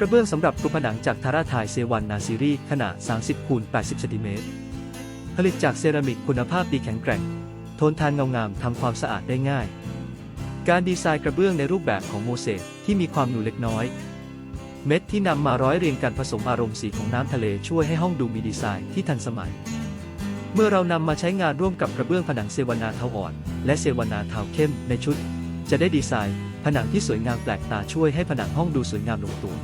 กระเบื้องสำหรับปูผนังจากทาราทายเซวันนาซีรีขนาด 30คูณ80เซนติเมตร ผลิตจากเซรามิกคุณภาพดีแข็งแกร่ง ทนทานเงางามทำความสะอาดได้ง่าย การดีไซน์กระเบื้องในรูปแบบของโมเสสที่มีความหนูเล็กน้อย เม็ดที่นำมาร้อยเรียงกันผสมอารมณ์สีของน้ำทะเลช่วยให้ห้องดูมีดีไซน์ที่ทันสมัย เมื่อเรานำมาใช้งานร่วมกับกระเบื้องผนังเซวนาเทาอ่อน และเซวนาเทาเข้มในชุด จะได้ดีไซน์ ผนังที่สวยงามแปลกตาช่วยให้ผนังห้องดูสวยงามลงตัว